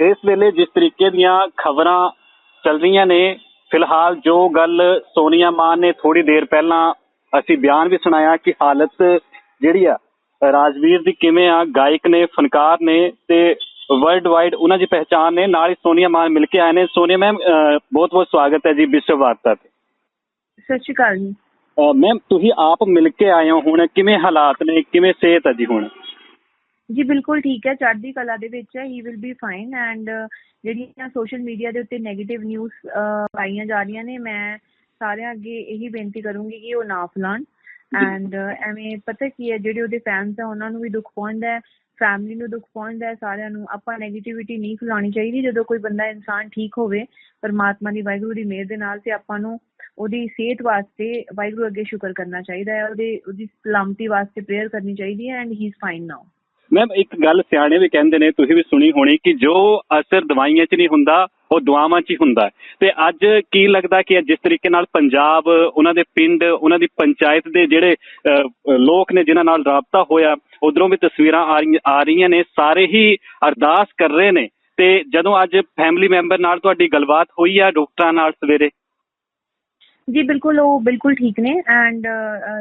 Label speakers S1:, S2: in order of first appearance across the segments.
S1: ਇਸ ਵੇਲੇ ਜਿਸ ਤਰੀਕੇ ਦੀਆਂ ਖਬਰਾਂ ਚੱਲ ਰਹੀਆਂ ਨੇ ਫਿਲਹਾਲ ਜੋ ਗੱਲ ਸੋਨੀਆ ਮਾਨ ਨੇ ਥੋੜੀ ਦੇਰ ਪਹਿਲਾਂ ਅਸੀਂ ਬਿਆਨ ਵੀ ਸੁਣਾਇਆ ਕਿ ਹਾਲਤ ਜਿਹੜੀ ਆ ਰਾਜਵੀਰ ਦੀ ਕਿਵੇਂ ਆ ਗਾਇਕ ਨੇ ਫਨਕਾਰ ਨੇ ਤੇ ਵਰਲਡ ਵਾਈਡ ਉਹਨਾਂ ਦੀ ਪਹਿਚਾਨ ਨੇ ਨਾਲ ਹੀ ਸੋਨੀਆ ਮਾਨ ਮਿਲ ਕੇ ਆਏ ਨੇ। ਸੋਨੀਆ ਮੈਮ ਬਹੁਤ ਬਹੁਤ ਸਵਾਗਤ ਹੈ ਜੀ ਵਿਸ਼ਵ ਵਾਰਤਾ ਤੇ।
S2: ਸਤਿ ਸ਼੍ਰੀ ਅਕਾਲ ਜੀ।
S1: ਮੈਮ ਤੁਸੀਂ ਆਪ ਮਿਲ ਕੇ ਆਏ ਹੋ ਹੁਣ ਕਿਵੇਂ ਹਾਲਾਤ ਨੇ ਕਿਵੇਂ ਸਿਹਤ ਹੈ ਜੀ ਹੁਣ?
S2: ਜੀ, ਬਿਲਕੁਲ ਠੀਕ ਹੈ, ਚੜ੍ਹਦੀ ਕਲਾ ਦੇ ਵਿੱਚ ਹੈ he will be fine and ਜਿਹੜੀਆਂ ਸੋਸ਼ਲ ਮੀਡੀਆ ਦੇ ਉੱਤੇ 네ਗੇਟਿਵ ਨਿਊਜ਼ ਪਾਈਆਂ ਜਾ ਰਹੀਆਂ ਨੇ, ਮੈਂ ਸਾਰਿਆਂ ਅੱਗੇ ਇਹੀ ਬੇਨਤੀ ਕਰੂੰਗੀ ਕਿ ਉਹ ਨਾ ਫੈਲਾਉਣ ਐਂਡ ਐਵੇਂ ਪਤਾ ਕੀ ਹੈ, ਜਿਹੜੇ ਉਹਦੇ ਫੈਨਸ ਆ, ਉਹਨਾਂ ਨੂੰ ਵੀ ਦੁੱਖ ਪਹੁੰਚਦਾ ਹੈ ਫੈਮਿਲੀ ਨੂੰ ਦੁੱਖ ਪਹੁੰਚਦਾ ਹੈ, ਸਾਰਿਆਂ ਨੂੰ ਆਪਾਂ 네ਗੇਟਿਵਿਟੀ ਨਹੀਂ ਫੈਲਾਉਣੀ ਚਾਹੀਦੀ, ਜਦੋਂ ਕੋਈ ਬੰਦਾ ਇਨਸਾਨ ਠੀਕ ਹੋਵੇ, ਪਰਮਾਤਮਾ ਦੀ ਵਾਹਿਗੁਰੂ ਦੀ ਮਿਹਰ ਦੇ ਨਾਲ ਤੇ ਆਪਾਂ ਨੂੰ ਉਹਦੀ ਸਿਹਤ ਵਾਸਤੇ ਵਾਹਿਗੁਰੂ ਅੱਗੇ ਸ਼ੁਕਰ ਕਰਨਾ ਚਾਹੀਦਾ ਹੈ, ਉਹਦੇ, ਉਹਦੀ ਸਲਾਮਤੀ ਵਾਸਤੇ ਪ੍ਰੇਅਰ ਕਰਨੀ ਚਾਹੀਦੀ ਹੈ and he is fine now
S1: ma'am ਇੱਕ ਗੱਲ ਸਿਆਣੇ ਵੀ ਕਹਿੰਦੇ ਨੇ ਤੁਸੀਂ ਵੀ ਸੁਣੀ ਹੋਣੀ ਕਿ ਜੋ ਅਸਰ ਦਵਾਈਆਂ 'ਚ ਨਹੀਂ ਹੁੰਦਾ ਉਹ ਦੁਆਵਾਂ 'ਚ ਹੀ ਹੁੰਦਾ ਤੇ ਅੱਜ ਕੀ ਲੱਗਦਾ ਕਿ ਜਿਸ ਤਰੀਕੇ ਨਾਲ ਪੰਜਾਬ ਉਹਨਾਂ ਦੇ ਪਿੰਡ ਉਹਨਾਂ ਦੀ ਪੰਚਾਇਤ ਦੇ ਜਿਹੜੇ ਅਹ, ਲੋਕ ਨੇ ਜਿਨ੍ਹਾਂ ਨਾਲ ਰਾਬਤਾ ਹੋਇਆ ਉਧਰੋਂ ਵੀ ਤਸਵੀਰਾਂ ਆ ਰਹੀਆਂ ਆ ਰਹੀਆਂ ਨੇ ਸਾਰੇ ਹੀ ਅਰਦਾਸ ਕਰ ਰਹੇ ਨੇ। ਤੇ ਜਦੋਂ ਅੱਜ ਫੈਮਿਲੀ ਮੈਂਬਰ ਨਾਲ ਤੁਹਾਡੀ ਗੱਲਬਾਤ ਹੋਈ ਆ ਡਾਕਟਰਾਂ ਨਾਲ ਸਵੇਰੇ?
S2: ਜੀ ਬਿਲਕੁਲ ਉਹ ਬਿਲਕੁਲ ਠੀਕ ਨੇ ਐਂਡ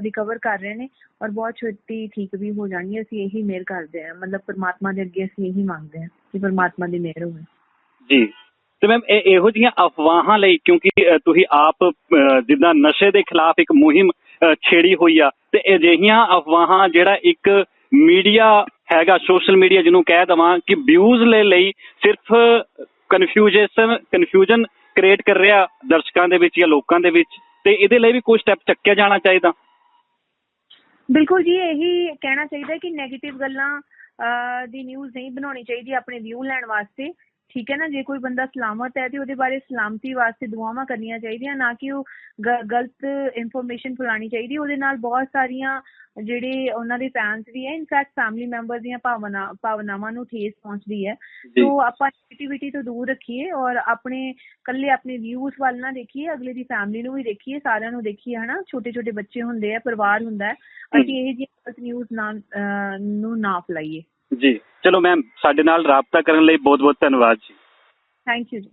S2: ਰਿਕਵਰ ਕਰ ਰਹੇ ਨੇ ਔਰ ਬਹੁਤ ਛੇਤੀ ਠੀਕ ਵੀ ਹੋ ਜਾਣਗੇ ਅਸੀਂ ਇਹੀ ਮਿਹਰ ਕਰਦੇ ਹਾਂ ਮਤਲਬ ਪਰਮਾਤਮਾ ਦੇ ਅੱਗੇ ਅਸੀਂ ਇਹੀ ਮੰਗਦੇ ਹਾਂ ਕਿ ਪਰਮਾਤਮਾ ਦੀ ਮਿਹਰ ਹੋਵੇ।
S1: ਜੀ ਤੇ ਮੈਮ ਇਹੋ ਜਿਹੀਆਂ ਅਫਵਾਹਾਂ ਲਈ ਕਿਉਂਕਿ ਤੁਸੀਂ ਆਪ ਅਹ, ਜਿੱਦਾਂ ਨਸ਼ੇ ਦੇ ਖਿਲਾਫ ਇੱਕ ਮੁਹਿੰਮ ਛੇੜੀ ਹੋਈ ਆ ਤੇ ਅਜਿਹੀਆਂ ਅਫਵਾਹਾਂ ਜਿਹੜਾ ਇੱਕ ਮੀਡੀਆ ਹੈਗਾ ਸੋਸ਼ਲ ਮੀਡੀਆ ਜਿਹਨੂੰ ਕਹਿ ਦਵਾਂ ਕਿ ਵਿਊਜ਼ ਲੈ ਲਈ ਸਿਰਫ ਕਨਫਿਊਜ਼ਨ ਕਨਫਿਊਜ਼ਨ ਕ੍ਰੀਏਟ ਕਰ ਰਿਹਾ ਦਰਸ਼ਕਾਂ ਦੇ ਵਿੱਚ ਜਾਂ ਲੋਕਾਂ ਦੇ ਵਿੱਚ ਤੇ ਇਹਦੇ ਲਈ ਵੀ ਕੋਈ ਸਟੈਪ ਚੱਕਿਆ ਜਾਣਾ ਚਾਹੀਦਾ?
S2: ਬਿਲਕੁਲ ਜੀ, ਇਹੀ ਕਹਿਣਾ ਚਾਹੀਦਾ ਕਿ 네ਗੇਟਿਵ ਗੱਲਾਂ ਦੀ ਨਿਊਜ਼ ਨਹੀਂ ਬਣਾਉਣੀ ਚਾਹੀਦੀ ਆਪਣੇ ਵਿਊ ਲੈਣ ਵਾਸਤੇ। ਠੀਕ ਹੈ ਨਾ? ਜੇ ਕੋਈ ਬੰਦਾ ਸਲਾਮਤ ਹੈ ਤੇ ਉਹਦੇ ਬਾਰੇ ਸਲਾਮਤੀ ਵਾਸਤੇ ਦੁਆਵਾਂ ਕਰਨੀਆਂ ਚਾਹੀਦੀਆਂ ਨਾ ਕਿ ਉਹ ਗਲਤ ਇਨਫੋਰਮੇਸ਼ਨ ਫੈਲਾਉਣੀ ਚਾਹੀਦੀ। ਉਹਦੇ ਨਾਲ ਬਹੁਤ ਸਾਰੀਆਂ ਜਿਹੜੇ ਉਹਨਾਂ ਦੇ ਫੈਨਸ ਵੀ ਹੈ ਇਨਫੈਕਟ ਫੈਮਿਲੀ ਮੈਂਬਰ ਦੀਆਂ ਭਾਵਨਾ ਭਾਵਨਾਵਾਂ ਨੂੰ ਠੇਸ ਪਹੁੰਚਦੀ ਹੈ। ਸੋ ਆਪਾਂ ਨੈਗੇਟਿਵਿਟੀ ਤੋਂ ਦੂਰ ਰੱਖੀਏ ਔਰ ਆਪਣੇ ਕੱਲੇ ਆਪਣੇ ਵਿਊਜ਼ ਵੱਲ ਨਾ ਦੇਖੀਏ ਅਗਲੇ ਦੀ ਫੈਮਿਲੀ ਨੂੰ ਵੀ ਦੇਖੀਏ ਸਾਰਿਆਂ ਨੂੰ ਦੇਖੀਏ ਹਨਾ? ਛੋਟੇ ਛੋਟੇ ਬੱਚੇ ਹੁੰਦੇ ਆ ਪਰਿਵਾਰ ਹੁੰਦਾ ਹੈ। ਅਸੀਂ ਇਹ ਜਿਹੀ ਗਲਤ ਨਿਊਜ਼ ਨਾ ਨੂੰ ਨਾ ਫੈਲਾਈਏ।
S1: ਜੀ। ਚਲੋ ਮੈਮ ਸਾਡੇ ਨਾਲ ਰਾਬਤਾ ਕਰਨ ਲਈ ਬਹੁਤ ਬਹੁਤ ਧੰਨਵਾਦ ਜੀ।
S2: ਥੈਂਕ ਯੂ ਜੀ।